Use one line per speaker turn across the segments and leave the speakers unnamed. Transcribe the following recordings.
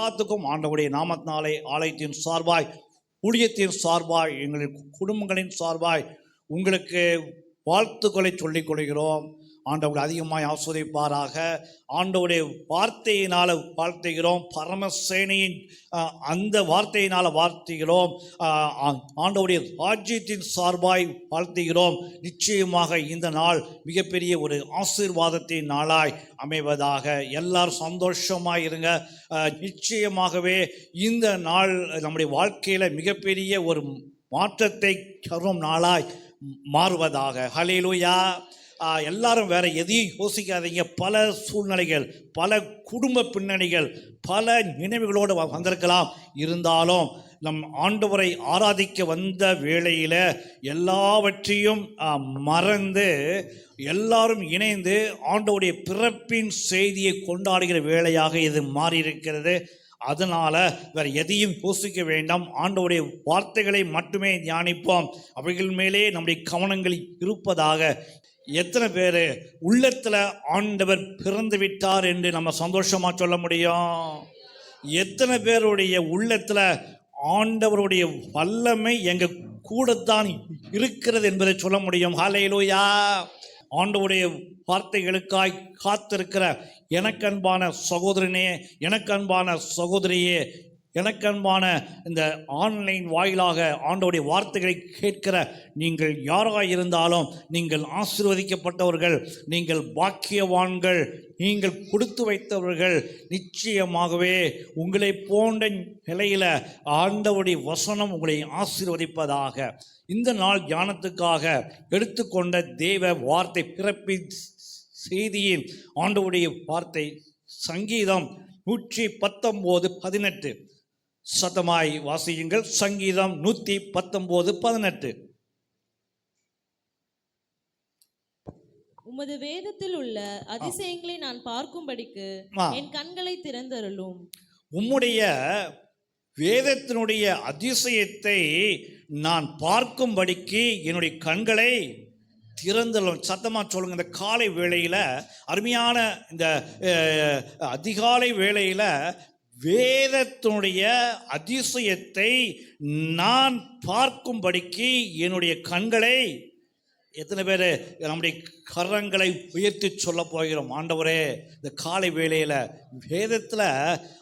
எல்லாத்துக்கும் ஆண்டவுடைய நாமத்தினாலே ஆலயத்தின் சார்பாய் ஊழியத்தின் சார்பாய் எங்களின் குடும்பங்களின் சார்பாய் உங்களுக்கு வாழ்த்துக்களை சொல்லிக் கொள்கிறோம். ஆண்டவர் அதிகமாய் ஆஸ்வதிப்பாராக. ஆண்டவுடைய வார்த்தையினால் வாழ்த்துகிறோம். பரமசேனையின் அந்த வார்த்தையினால் வாழ்த்துகிறோம். ஆண்டவுடைய ஆ- ராஜ்யத்தின் சார்பாய் வாழ்த்துகிறோம். நிச்சயமாக இந்த நாள் மிகப்பெரிய ஒரு ஆசீர்வாதத்தின் நாளாய் அமைவதாக. எல்லாரும் சந்தோஷமாக இருங்க. நிச்சயமாகவே இந்த நாள் நம்முடைய வாழ்க்கையில் மிகப்பெரிய ஒரு மாற்றத்தை தரும் நாளாய் மாறுவதாக. ஹலேலூயா எல்லாரும் வேற எதையும் யோசிக்காதீங்க. பல சூழ்நிலைகள் பல குடும்ப பின்னணிகள் பல நினைவுகளோடு வ- வந்திருக்கலாம். இருந்தாலும் நம் ஆண்டவரை ஆராதிக்க வந்த வேளையில் எல்லாவற்றையும் மறந்து எல்லாரும் இணைந்து ஆண்டவருடைய பிறப்பின் செய்தியை கொண்டாடுகிற வேலையாக இது மாறியிருக்கிறது. அதனால் வேறு எதையும் யோசிக்க வேண்டாம். ஆண்டவருடைய வார்த்தைகளை மட்டுமே தியானிப்போம். அவைகள் மேலே நம்முடைய கவனங்கள் இருப்பதாக எத்தனை பேர் உள்ளத்தில் ஆண்டவர் பிறந்து விட்டார் என்று நம்ம சந்தோஷமாக சொல்ல முடியும்? எத்தனை பேருடைய உள்ளத்தில் ஆண்டவருடைய வல்லமை எங்கள் கூடத்தான் இருக்கிறது என்பதை சொல்ல முடியும். ஹாலையிலோயா ஆண்டவருடைய வார்த்தைகளுக்காய் காத்திருக்கிற எனக்கன்பான சகோதரனே எனக்கன்பான சகோதரியே எனக்கன்பான இந்த ஆன்லைன் வாயிலாக ஆண்டோடைய வார்த்தைகளை கேட்கிற நீங்கள் யாராக இருந்தாலும் நீங்கள் ஆசீர்வதிக்கப்பட்டவர்கள் நீங்கள் பாக்கியவான்கள் நீங்கள் கொடுத்து வைத்தவர்கள் நிச்சயமாகவே உங்களை போன்ற நிலையில் ஆண்டவுடைய வசனம் உங்களை ஆசீர்வதிப்பதாக. இந்த நாள் தியானத்துக்காக எடுத்துக்கொண்ட தேவ வார்த்தை பிறப்பி செய்தியின் ஆண்டவுடைய வார்த்தை சங்கீதம் நூற்றி பத்தொம்போது பதினெட்டு. சத்தமாய் வாசியுங்கள். சங்கீதம் நூற்றி பத்தொம்போது பதினெட்டு.
உமது வேதத்தில் உள்ள அதிசயங்களை நான் பார்க்கும்படிக்கு. என் கண்களை திறந்தருளும்.
உம்முடைய வேதத்தினுடைய அதிசயத்தை நான் பார்க்கும்படிக்கு என்னுடைய கண்களை திறந்தலும் சத்தமாக சொல்லுங்க இந்த காலை வேளையில் அருமையான இந்த அதிகாலை வேளையில் வேதத்தினுடைய அதிசயத்தை நான் பார்க்கும்படிக்கு என்னுடைய கண்களை எத்தனை பேர் நம்முடைய கரங்களை உயர்த்தி சொல்ல போகிறோம். ஆண்டவரே இந்த காலை வேளையில் வேதத்தில்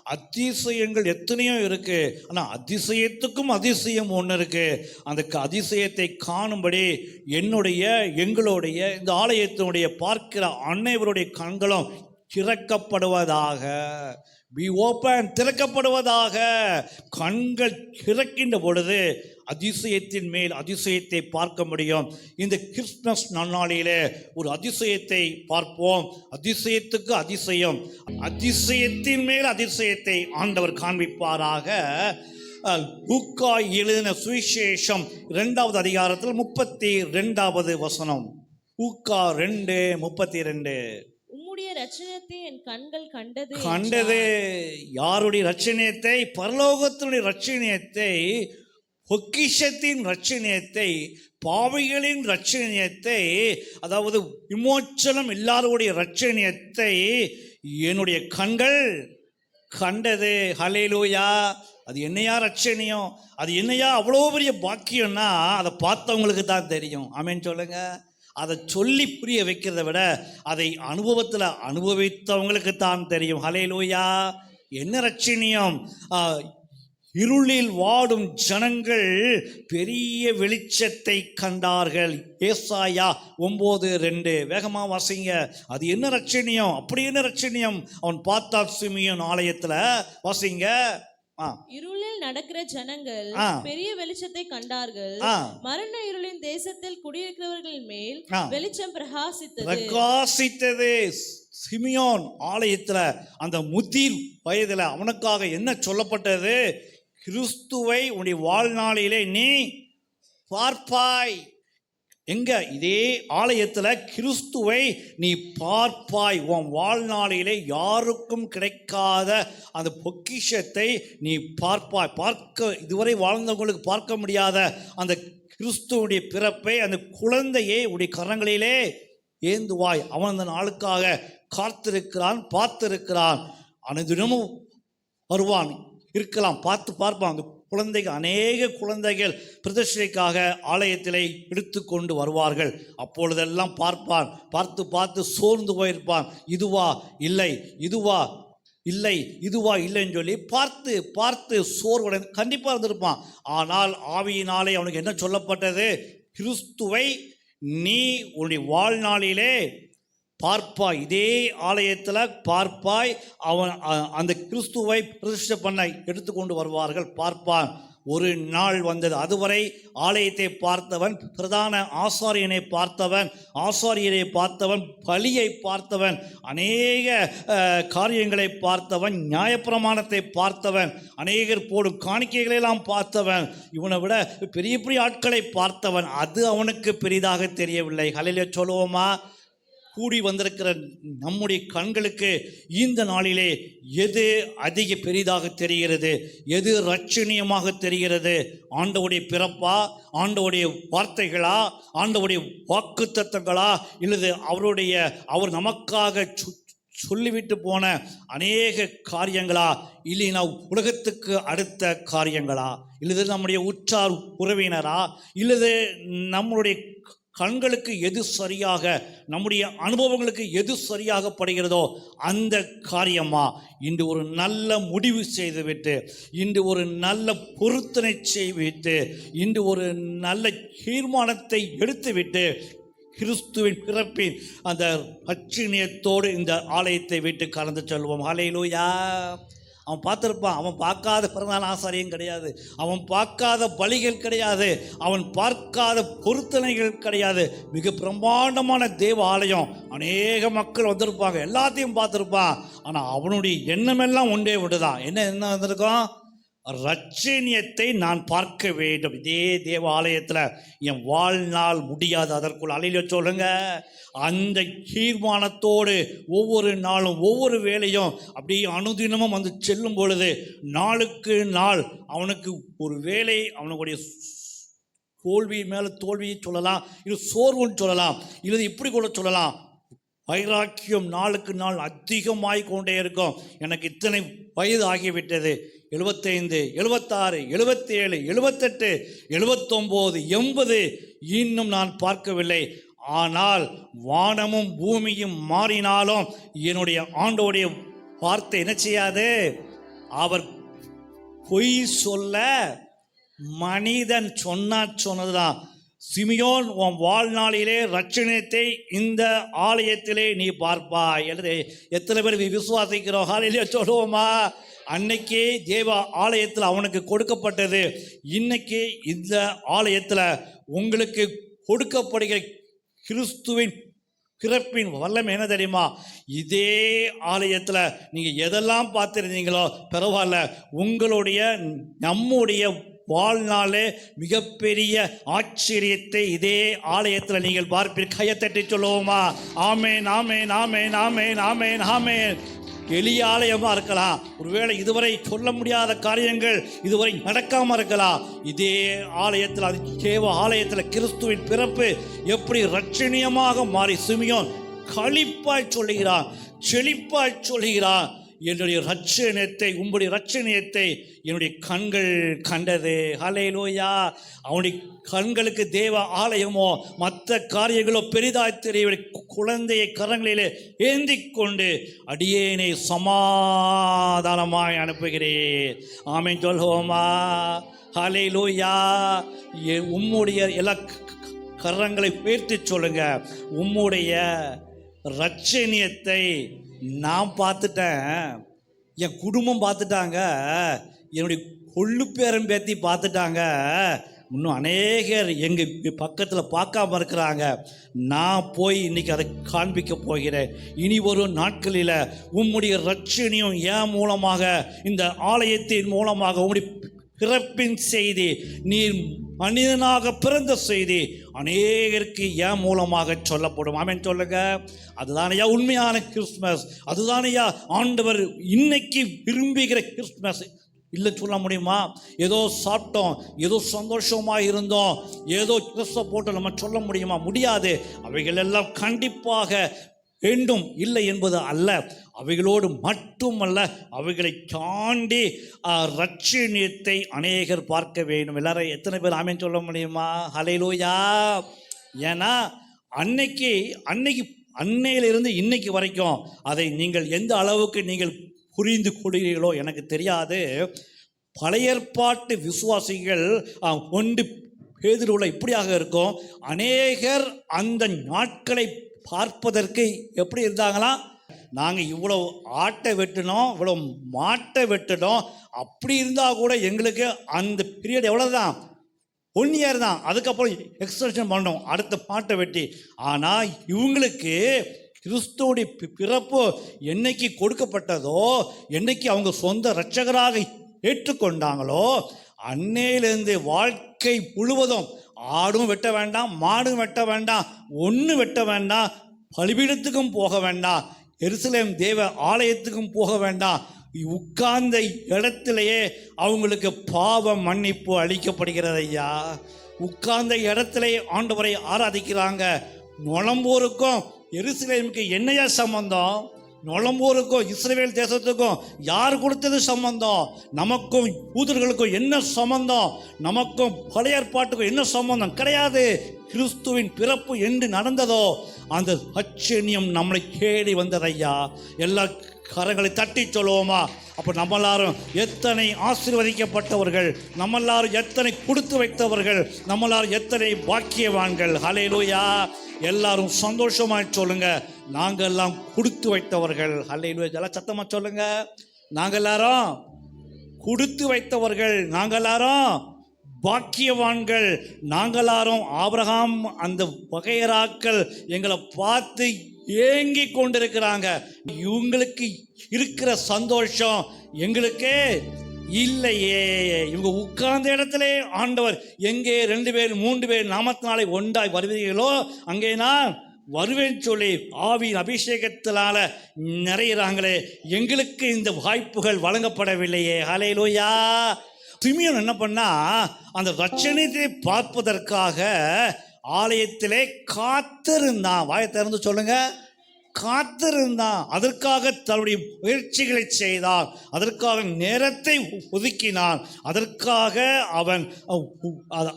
அதிசயங்கள் எத்தனையோ இருக்குது ஆனால் அதிசயத்துக்கும் அதிசயம் ஒன்று இருக்குது அந்த க- அதிசயத்தை காணும்படி என்னுடைய எங்களுடைய இந்த ஆலயத்தினுடைய பார்க்கிற அனைவருடைய கண்களும் திறக்கப்படுவதாக. பி ஓப்பன் திறக்கப்படுவதாக கண்கள் திறக்கின்ற பொழுது அதிசயத்தின் மேல் அதிசயத்தை பார்க்க முடியும். இந்த கிறிஸ்மஸ் நன்னாளிலே ஒரு அதிசயத்தை பார்ப்போம். அதிசயத்துக்கு அதிசயம். அதிசயத்தின் மேல் அதிசயத்தை ஆண்டவர் காண்பிப்பாராக. அஹ், லூக்கா எழுதின சுவிசேஷம் இரண்டாவது அதிகாரத்தில் முப்பத்தி ரெண்டாவது வசனம். லூக்கா ரெண்டு முப்பத்தி ரெண்டு.
உம்முடைய ரட்சணத்தை என் கண்கள் கண்டது
கண்டது யாருடைய ரட்சணியத்தை பரலோகத்தினுடைய ரட்சணியத்தை பொக்கிஷத்தின் ரட்சணியத்தை பாவிகளின் ரட்சணியத்தை அதாவது விமோச்சனம் இல்லாதவருடைய ரட்சணியத்தை என்னுடைய கண்கள் கண்டது. ஹலேலூயா அது என்னையா ரட்சணியம் அது என்னையா அவ்வளோ பெரிய பாக்கியம்னா அதை பார்த்தவங்களுக்கு தான் தெரியும். ஆமேன்னு சொல்லுங்கள் அதை சொல்லி புரிய வைக்கிறத விட அதை அனுபவத்தில் அனுபவித்தவங்களுக்கு தான் தெரியும். ஹலேலூயா என்ன ரட்சணியம் இருளில் வாடும் ஜனங்கள் பெரிய வெளிச்சத்தை கண்டார்கள். ஏசாயா ஒம்பது ரெண்டு. வேகமாக வாசிங்க. அது என்ன ரட்சணியம் அப்படி என்ன ரட்சணியம் அவன் பார்த்தா சிமியன் ஆலயத்தில். வாசிங்க.
இருளில் நடக்கிற ஜனங்கள். பெரிய வெளிச்சத்தை கண்டார்கள். மரண இருளின் தேசத்தில் குடியிருக்கிறவர்களின் மேல். வெளிச்சம் பிரகாசித்தது.
பிரகாசித்தது. சிமியோன் ஆலயத்துல அந்த முதிர் வயதுல அவனுக்காக என்ன சொல்லப்பட்டது? கிறிஸ்துவை உன்னுடைய வாழ்நாளிலே நீ பார்ப்பாய். எங்க? இதே ஆலயத்தில் கிறிஸ்துவை நீ பார்ப்பாய். உன் வாழ்நாளிலே யாருக்கும் கிடைக்காத அந்த பொக்கிஷத்தை நீ பார்ப்பாய். பார்க்க இதுவரை வாழ்ந்தவங்களுக்கு பார்க்க முடியாத அந்த கிறிஸ்துவுடைய பிறப்பை அந்த குழந்தையை உடைய கரங்களிலே ஏந்துவாய். அவன் அந்த நாளுக்காக காத்திருக்கிறான் பார்த்திருக்கிறான். அனைதினமும் வருவான். இருக்கலாம் பார்த்து பார்ப்பான். அந்த குழந்தைகள் அநேக குழந்தைகள் பிரதிஷ்டைக்காக ஆலயத்திலே எடுத்து கொண்டு வருவார்கள். அப்பொழுதெல்லாம் பார்ப்பான் பார்த்து பார்த்து சோர்ந்து போயிருப்பான். இதுவா இல்லை இதுவா இல்லை இதுவா இல்லைன்னு சொல்லி பார்த்து பார்த்து சோர்வுடன் கண்டிப்பாக இருந்திருப்பான். ஆனால் ஆவியினாலே அவனுக்கு என்ன சொல்லப்பட்டது? கிறிஸ்துவை நீ உன்னுடைய வாழ்நாளிலே பார்ப்பாய். இதே ஆலயத்தில் பார்ப்பாய். அவன் அந்த கிறிஸ்துவை பிரதிஷ்டை பண்ண எடுத்துக்கொண்டு வருவார்கள். பார்ப்பான். ஒரு நாள் வந்தது. அதுவரை ஆலயத்தை பார்த்தவன் பிரதான ஆசாரியனை பார்த்தவன் ஆசாரியரை பார்த்தவன் பலியை பார்த்தவன் அநேக காரியங்களை பார்த்தவன் நியாயப்பிரமாணத்தை பார்த்தவன் அநேகர் போடும் காணிக்கைகளெல்லாம் பார்த்தவன் இவனை விட பெரிய பெரிய ஆட்களை பார்த்தவன். அது அவனுக்கு பெரிதாக தெரியவில்லை. ஹலையில சொல்லுவோமா? கூடி வந்திருக்கிற நம்முடைய கண்களுக்கு இந்த நாளிலே எது அதிக பெரிதாக தெரிகிறது? எது ரட்சணியமாக தெரிகிறது? ஆண்டவுடைய பிறப்பா? ஆண்டவுடைய வார்த்தைகளா? ஆண்டவுடைய வாக்குத்தத்தங்களா? இல்லது அவருடைய அவர் நமக்காக சு- சொல்லிவிட்டு போன அநேக காரியங்களா? இல்லைனா உலகத்துக்கு அடுத்த காரியங்களா? இல்லது நம்முடைய உற்றார் உறவினரா? இல்லது நம்மளுடைய கண்களுக்கு எது சரியாக நம்முடைய அனுபவங்களுக்கு எது சரியாக படுகிறதோ அந்த காரியமாக இன்று ஒரு நல்ல முடிவு செய்துவிட்டு இன்று ஒரு நல்ல பொருத்தனை செய்துவிட்டு இன்று ஒரு நல்ல தீர்மானத்தை எடுத்துவிட்டு கிறிஸ்துவின் பிறப்பின் அந்த அச்சினியத்தோடு இந்த ஆலயத்தை விட்டு கலந்து செல்வோம். ஹalleluya. அவன் பார்த்துருப்பான். அவன் பார்க்காத பிறந்தாள் ஆசாரியம் கிடையாது. அவன் பார்க்காத பலிகள் கிடையாது. அவன் பார்க்காத பொருத்தனைகள் கிடையாது. மிக பிரம்மாண்டமான தேவ ஆலயம். அநேக மக்கள் வந்திருப்பாங்க. எல்லாத்தையும் பார்த்துருப்பான். ஆனால் அவனுடைய எண்ணமெல்லாம் ஒன்றே விடுதான் என்ன என்ன வந்திருக்கும்? ரட்சணியத்தை நான் பார்க்க வேண்டும். இதே தேவாலயத்தில் என் வாழ்நாள் முடியாது. அதற்குள் அலையில சொல்லுங்க. அந்த தீர்மானத்தோடு ஒவ்வொரு நாளும் ஒவ்வொரு வேலையும் அப்படியே அனுதினமும் வந்து செல்லும் பொழுது நாளுக்கு நாள் அவனுக்கு ஒரு வேலை அவனுடைய தோல்வி மேலே தோல்வியை சொல்லலாம் இது சோர்வுன்னு சொல்லலாம் இல்லை இப்படி கூட சொல்லலாம். வைராக்கியம் நாளுக்கு நாள் அதிகமாய் கொண்டே இருக்கும். எனக்கு இத்தனை வயது ஆகிவிட்டது. எழுபத்தைந்து எழுபத்தாறு எழுபத்தேழு எழுபத்தெட்டு எழுபத்தொம்போது எண்பது இன்னும் நான் பார்க்கவில்லை. ஆனால் வானமும் பூமியும் மாறினாலும் என்னுடைய ஆண்டோடைய வார்த்தை என்ன செய்யாது? அவர் பொய் சொல்ல மனிதன் சொன்னா சொன்னதுதான். சிமியோன் உன் வாழ்நாளிலே ரட்சணத்தை இந்த ஆலயத்திலே நீ பார்ப்பாய். எழுது எத்தனை பேர் விசுவாசிக்கிறோம்? ஆலையிலே சொல்லுவோமா? அன்னைக்கே தேவ ஆலயத்தில் அவனுக்கு கொடுக்கப்பட்டது. இன்னைக்கு இந்த ஆலயத்தில் உங்களுக்கு கொடுக்கப்படுகிற கிறிஸ்துவின் பிறப்பின் வல்லம் என்ன தெரியுமா? இதே ஆலயத்தில் நீங்கள் எதெல்லாம் பார்த்துருந்தீங்களோ பரவாயில்ல. உங்களுடைய நம்முடைய வாழ்நாளே மிகப்பெரிய ஆச்சரியத்தை இதே ஆலயத்தில் நீங்கள் பார்ப்பீர் கையத்தட்டி சொல்லுவோமா? ஆமேன் ஆமேன் ஆமேன் ஆமேன் ஆமேன் ஆமேன். எளிய ஆலயமாக இருக்கலாம். ஒருவேளை இதுவரை சொல்ல முடியாத காரியங்கள் இதுவரை நடக்காமல் இருக்கலாம். இதே ஆலயத்தில் அது தேவ ஆலயத்தில் கிறிஸ்துவின் பிறப்பு எப்படி ரட்சணியமாக மாறி சிமியோன் களிப்பாய் சொல்லுகிறான் செழிப்பாய் சொல்லுகிறான். என்னுடைய ரட்சணியத்தை உங்களுடைய ரட்சணியத்தை என்னுடைய கண்கள் கண்டது. ஹலேலூயா அவனுடைய கண்களுக்கு தேவ ஆலயமோ மற்ற காரியங்களோ பெரிதாய் தெரியவில்லை குழந்தையை கரங்களிலே ஏந்தி கொண்டு அடியேனை சமாதானமாய் அனுப்புகிறேன் ஆமை சொல்வோமா ஹலேலூயா என் உம்முடைய எல்லா கரங்களை உயர்த்தி சொல்லுங்க. உம்முடைய ரட்சணியத்தை நான் பார்த்துட்டேன். என் குடும்பம் பார்த்துட்டாங்க. என்னுடைய கொள்ளு பேரம் பேத்தி பார்த்துட்டாங்க. இன்னும் அநேகர் எங்கள் பக்கத்தில் பார்க்காம இருக்கிறாங்க. நான் போய் இன்னைக்கு அதை காண்பிக்க போகிறேன். இனி வரும் நாட்களில் உம்முடைய ரட்சணியும் என் மூலமாக இந்த ஆலயத்தின் மூலமாக உம்முடைய பிறப்பின் செய்தி நீர் மனிதனாக பிறந்த செய்தி அநேகருக்கு என் மூலமாக சொல்லப்படும்? ஆமேன் சொல்லுங்க. அதுதானையா உண்மையான கிறிஸ்மஸ் அதுதானையா ஆண்டவர் இன்னைக்கு விரும்புகிற கிறிஸ்மஸ் இல்லை சொல்ல முடியுமா? ஏதோ சாப்பிட்டோம் ஏதோ சந்தோஷமாக இருந்தோம் ஏதோ கிறிஸ்த போட்டு நம்ம சொல்ல முடியுமா? முடியாது. அவைகள் எல்லாம் கண்டிப்பாக வேண்டும் இல்லை என்பது அல்ல. அவைகளோடு மட்டுமல்ல அவைகளை தாண்டி ரட்சணியத்தை அநேகர் பார்க்க வேண்டும். எல்லாரும் எத்தனை பேர் ஆமேன் சொல்ல முடியுமா? ஹலையிலோயா ஏன்னா அன்னைக்கு அன்னைக்கு அன்னையிலிருந்து இன்னைக்கு வரைக்கும் அதை நீங்கள் எந்த அளவுக்கு நீங்கள் புரிந்து கொள்கிறீர்களோ எனக்கு தெரியாது. பழையற்பாட்டு விசுவாசிகள் ஒன்று பேதிலுள்ள இப்படியாக இருக்கும். அநேகர் அந்த நாட்களை பார்ப்பதற்கு எப்படி இருந்தாங்களாம் நாங்கள் இவ்வளோ ஆட்டை வெட்டினோம் இவ்வளோ மாட்டை வெட்டினோம். அப்படி இருந்தால் கூட எங்களுக்கு அந்த பீரியட் எவ்வளோ தான் ஒன் இயர் தான். அதுக்கப்புறம் எக்ஸ்டென்ஷன் பண்ணோம். அடுத்த பாட்டை வெட்டி. ஆனால் இவங்களுக்கு கிறிஸ்துவோடைய பிறப்பு என்னைக்கு கொடுக்கப்பட்டதோ என்னைக்கு அவங்க சொந்த இரட்சகராக ஏற்றுக்கொண்டாங்களோ அன்னையிலேருந்து வாழ்க்கை முழுவதும் ஆடும் வெட்ட வேண்டாம் மாடும் வெட்ட வேண்டாம் ஒன்று வெட்ட வேண்டாம் பலிபீடத்துக்கும் போக வேண்டாம் எருசலேம் தேவ ஆலயத்துக்கும் போக வேண்டாம். உட்கார்ந்த இடத்திலேயே அவங்களுக்கு பாவ மன்னிப்பு அளிக்கப்படுகிறது ஐயா. உட்கார்ந்த இடத்திலேயே ஆண்டவரை ஆராதிக்கிறாங்க. நுழம்பூருக்கும் எருசலேமுக்கு என்னையா சம்பந்தம்? நுழம்பூருக்கும் இஸ்ரேல் தேசத்துக்கும் யார் கொடுத்தது சம்பந்தம்? நமக்கும் ஊதர்களுக்கும் என்ன சம்பந்தம்? நமக்கும் பழைய ஏற்பாட்டுக்கும் என்ன சம்பந்தம்? கிடையாது. கிறிஸ்துவின் பிறப்பு என்று நடந்ததோ அந்த அச்சனியம் நம்மளை தேடி வந்ததையா எல்லா கரங்களை தட்டி சொல்லுவோமா? அப்போ நம்ம எல்லாரும் எத்தனை ஆசீர்வதிக்கப்பட்டவர்கள் நம்ம எல்லாரும் எத்தனை கொடுத்து வைத்தவர்கள் நம்ம எல்லாரும் எத்தனை பாக்கியவான்கள். ஹலேலூயா எல்லாரும் சந்தோஷமாக சொல்லுங்க. நாங்க எல்லாம் கொடுத்து வைத்தவர்கள். ஹலேலூயா எல்லாம் சத்தமாக சொல்லுங்க. நாங்கள் எல்லாரும் கொடுத்து வைத்தவர்கள். நாங்கள் எல்லாரும் பாக்கியவான்கள் நாங்களாரும் ஆபிரகாம் அந்த வகையராக்கள் எங்களை பார்த்து ஏங்கி கொண்டிருக்கிறாங்க. இவங்களுக்கு இருக்கிற சந்தோஷம் எங்களுக்கே இல்லையே. இவங்க உட்கார்ந்த இடத்திலே ஆண்டவர் எங்கே ரெண்டு பேர் மூன்று பேர் நாமத்தினாலே ஒன்றாய் வருவீர்களோ அங்கே நான் வருவேன் சொல்லி ஆவியின் அபிஷேகத்தினால நிறையிறாங்களே. எங்களுக்கு இந்த வாய்ப்புகள் வழங்கப்படவில்லையே. ஹalleluya. திமியன் என்ன பண்ணா அந்த ரட்சணியத்தை பார்ப்பதற்காக ஆலயத்திலே காத்திருந்தான். வாயை திறந்து சொல்லுங்க. காத்திருந்தான். அதற்காக தன்னுடைய முயற்சிகளை செய்தான். அதற்காக நேரத்தை ஒதுக்கினான். அதற்காக அவன்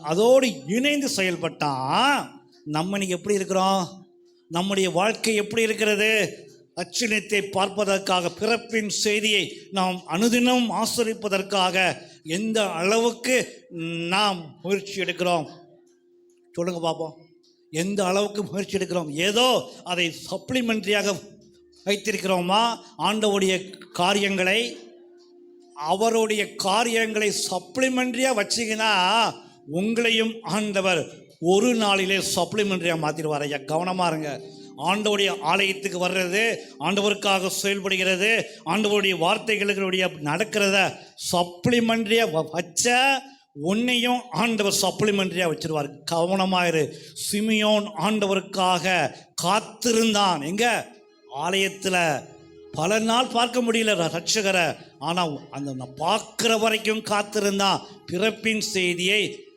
அதோடு இணைந்து செயல்பட்டான். நம்ம இன்னைக்கு எப்படி இருக்கிறோம்? நம்முடைய வாழ்க்கை எப்படி இருக்கிறது? அச்சினத்தை பார்ப்பதற்காக பிறப்பின் செய்தியை நாம் அனுதினம் ஆசிரிப்பதற்காக எந்த அளவுக்கு நாம் முயற்சி எடுக்கிறோம்? சொல்லுங்க பார்ப்போம் எந்த அளவுக்கு முயற்சி எடுக்கிறோம்? ஏதோ அதை சப்ளிமெண்ட்ரியாக வைத்திருக்கிறோமா? ஆண்டவுடைய காரியங்களை அவருடைய காரியங்களை சப்ளிமெண்ட்ரியாக வச்சிங்கன்னா உங்களையும் ஆண்டவர் ஒரு நாளிலே சப்ளிமெண்ட்ரியாக மாற்றிடுவார் ஐயா. கவனமாக இருங்க. ஆண்டவருடைய ஆலயத்துக்கு வர்றது ஆண்டவருக்காக செயல்படுகிறது ஆண்டவருடைய வார்த்தைகளுடைய நடக்கிறத சப்ளிமெண்ட்ரியாக வச்ச உன்னையும் ஆண்டவர் சப்ளிமெண்ட்ரியாக வச்சிருவார். கவனமாயிரு. சிமியோன் ஆண்டவருக்காக காத்திருந்தான். எங்க? ஆலயத்தில். பல நாள் பார்க்க முடியல ரட்சகரை. ஆனால் அந்த நான் பார்க்குற வரைக்கும் காத்திருந்தான். பிறப்பின் செய்தியை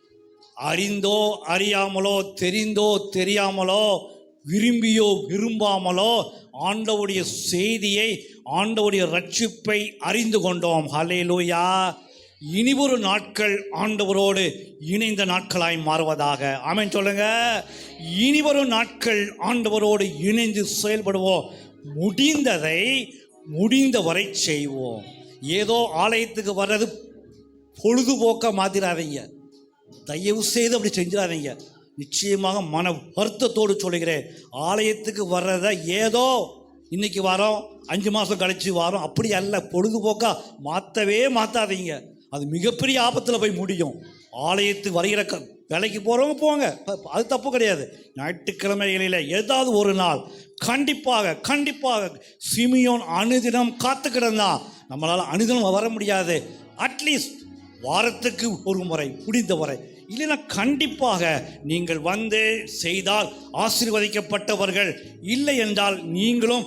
அறிந்தோ அறியாமலோ தெரிந்தோ தெரியாமலோ விரும்பியோ விரும்பாமலோ ஆண்டவுடைய செய்தியை ஆண்டவுடைய ரட்சிப்பை அறிந்து கொண்டோம். ஹலேலூயா இனிவொரு நாட்கள் ஆண்டவரோடு இணைந்த நாட்களாய் மாறுவதாக. ஆமேன் சொல்லுங்க. இனிவரும் நாட்கள் ஆண்டவரோடு இணைந்து செயல்படுவோம். முடிந்ததை முடிந்தவரை செய்வோம். ஏதோ ஆலயத்துக்கு வர்றது பொழுதுபோக்க மாத்திராதீங்க. தயவு செய்து அப்படி செஞ்சிடாதீங்க நிச்சயமாக மன வருத்தத்தோடு சொல்லுகிறேன். ஆலயத்துக்கு வர்றத ஏதோ இன்னைக்கு வரோம் அஞ்சு மாதம் கழிச்சு வரோம் அப்படி அல்ல. பொழுதுபோக்காக மாற்றவே மாற்றாதீங்க அது மிகப்பெரிய ஆபத்தில் போய் முடியும். ஆலயத்துக்கு வருகிற க வேலைக்கு போகிறவங்க போங்க. ப- அது தப்பு கிடையாது. ஞாயிற்றுக்கிழமைகளில் ஏதாவது ஒரு நாள் கண்டிப்பாக கண்டிப்பாக சிமியோன் அனுதினம் காத்து கிடந்தான் நம்மளால் அனுதினம் வர முடியாது. அட்லீஸ்ட் வாரத்துக்கு ஒரு முறை முடிந்த முறை. இல்லைன்னா கண்டிப்பாக நீங்கள் வந்து செய்தால் ஆசீர்வதிக்கப்பட்டவர்கள் இல்லை என்றால் நீங்களும்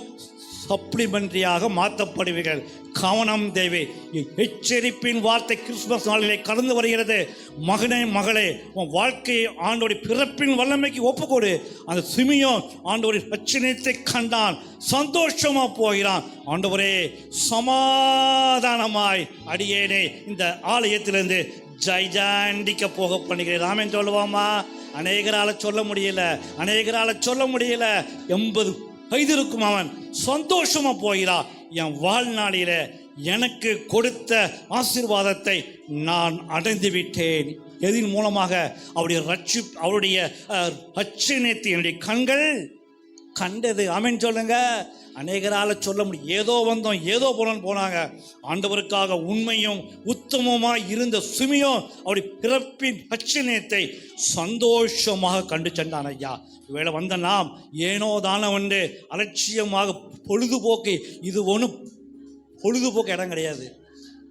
சப்ளிமெண்ட்ரியாக மாற்றப்படுவீர்கள். கவனம் தேவை. எச்சரிப்பின் வார்த்தை கிறிஸ்துமஸ் நாளிலே கடந்து வருகிறது. மகனே மகளே உன் வாழ்க்கையை ஆண்டோடைய பிறப்பின் வல்லமைக்கு ஒப்புக்கொடு. அந்த சிமியோ ஆண்டோடைய பிரச்சனைத்தை கண்டான். சந்தோஷமா போகிறான். ஆண்டவரே சமாதானமாய் அடியேனே இந்த ஆலயத்திலிருந்து ஜைஜாண்டிக்க போக பண்ணுகிறேன். ராமன் சொல்லுவாமா? அநேகரால் சொல்ல முடியல. அநேகரால் சொல்ல முடியல. எண்பது இருக்கும் அவன். சந்தோஷமா போகிறான் என் வாழ்நாளில எனக்கு கொடுத்த ஆசீர்வாதத்தை நான் அடைந்து விட்டேன் எதின் மூலமாக அவருடைய ரட்சி அவருடைய ரட்சணத்தை என்னுடைய கண்கள் கண்டது. ஆமென் சொல்லுங்க. அநேகரால சொல்ல முடியும். ஏதோ வந்தோம் ஏதோ போனோம் போனாங்க. ஆண்டவருக்காக உண்மையும் உத்தமமாக இருந்த சுமியும் அவருடைய பிறப்பின் பட்சணியத்தை சந்தோஷமாக கண்டு சென்றான் ஐயா. வேலை வந்த நாம் ஏனோ தானவென்று அலட்சியமாக பொழுதுபோக்கு இது ஒன்றும் பொழுதுபோக்கு இடம் கிடையாது.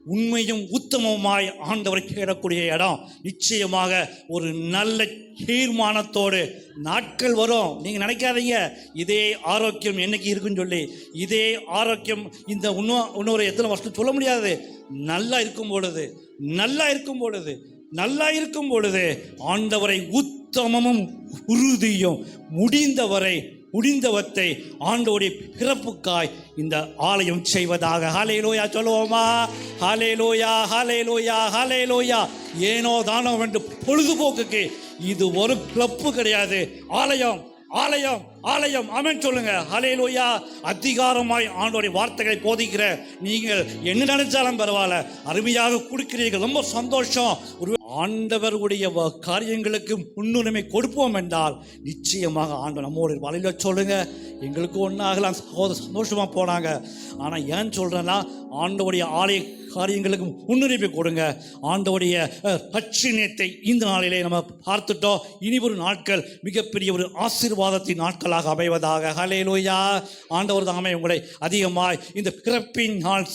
உண்மையும் உத்தமமாய் ஆண்டவரை தேடக்கூடிய இடம். நிச்சயமாக ஒரு நல்ல தீர்மானத்தோடு நாட்கள் வரும். நீங்கள் நினைக்காதீங்க. இதே ஆரோக்கியம் என்னைக்கு இருக்குன்னு சொல்லி. இதே ஆரோக்கியம் இந்த இன்னும் இன்னொரு எத்தனை வருஷம் சொல்ல முடியாது. நல்லா இருக்கும் பொழுது நல்லா இருக்கும் பொழுது நல்லா இருக்கும் பொழுது ஆண்டவரை உத்தமமும் உறுதியும் முடிந்தவரை முடிந்தவத்தை ஆண்டோடைய பிறப்புக்காய் இந்த ஆலயம் செய்வதாக. ஹாலே லோயா சொல்லுவோமா? ஹாலே லோயா ஹாலே லோயா ஹாலே லோயா ஏனோ தானோ என்று பொழுதுபோக்குக்கு இது ஒரு கிளப்பு கிடையாது. ஆலயம் ஆலயம். ஆலயம். ஆமென் சொல்லுங்க. அலையிலோயா அதிகாரமாய் ஆண்டோடைய வார்த்தைகளை போதிக்கிற நீங்கள் என்ன நினைச்சாலும் பரவாயில்ல. அருமையாக கொடுக்கிறீர்கள். ரொம்ப சந்தோஷம். ஒரு ஆண்டவருடைய வ- காரியங்களுக்கு முன்னுரிமை கொடுப்போம் என்றால் நிச்சயமாக ஆண்டவர் நம்மோட வலையில சொல்லுங்க. எங்களுக்கு ஒன்றாகலாம் சகோதர சந்தோஷமாக போனாங்க. ஆனால் ஏன் சொல்கிறேன்னா ஆண்டவுடைய ஆலய காரியங்களுக்கு முன்னுரிமை கொடுங்க. ஆண்டவுடைய அஹ், இந்த நாளிலே நம்ம பார்த்துட்டோம். இனி ஒரு நாட்கள் மிகப்பெரிய ஒரு ஆசீர்வாதத்தின் நாட்கள் நாட்களாக அமைவதாக. ஹலேலூயா ஆண்டவர் தாமே உங்களை அதிகமாய் இந்த பிறப்பின் நாள்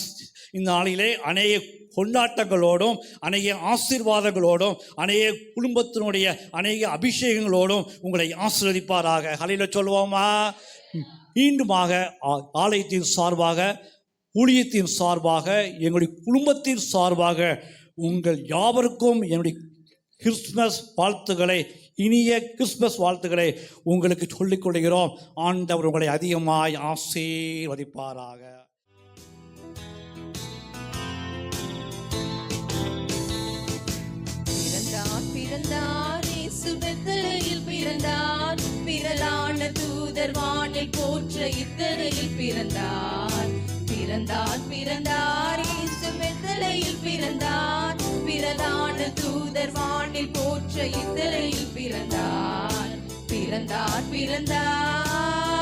இந்த நாளிலே அநேக கொண்டாட்டங்களோடும் அநேக ஆசீர்வாதங்களோடும் அநேக குடும்பத்தினுடைய அநேக அபிஷேகங்களோடும் உங்களை ஆசீர்வதிப்பாராக. ஹலையில் சொல்லுவோமா? மீண்டுமாக ஆ- ஆலயத்தின் சார்பாக ஊழியத்தின் சார்பாக எங்களுடைய குடும்பத்தின் சார்பாக உங்கள் யாவருக்கும் என்னுடைய கிறிஸ்மஸ் வாழ்த்துக்களை இனிய கிறிஸ்மஸ் வாழ்த்துக்களை உங்களுக்கு சொல்லிக் கொள்கிறோம். ஆண்டவர் உங்களை அதிகமாய் ஆசீர்வதிப்பாராக.
பிறந்தார் பிறந்தார் இயேசு பெத்தலையில் பிறந்தார். பிறலான தூதர் வானில் போற்ற இத்தனையில் பிறந்தார். பிறந்தார் பிறந்தார் இயேசு பெத்தலையில் பிறந்தார். பிறலான தூதர் வானில் போற்ற இத்தலையில் பிறந்தார். பிறந்தார் பிறந்தார்.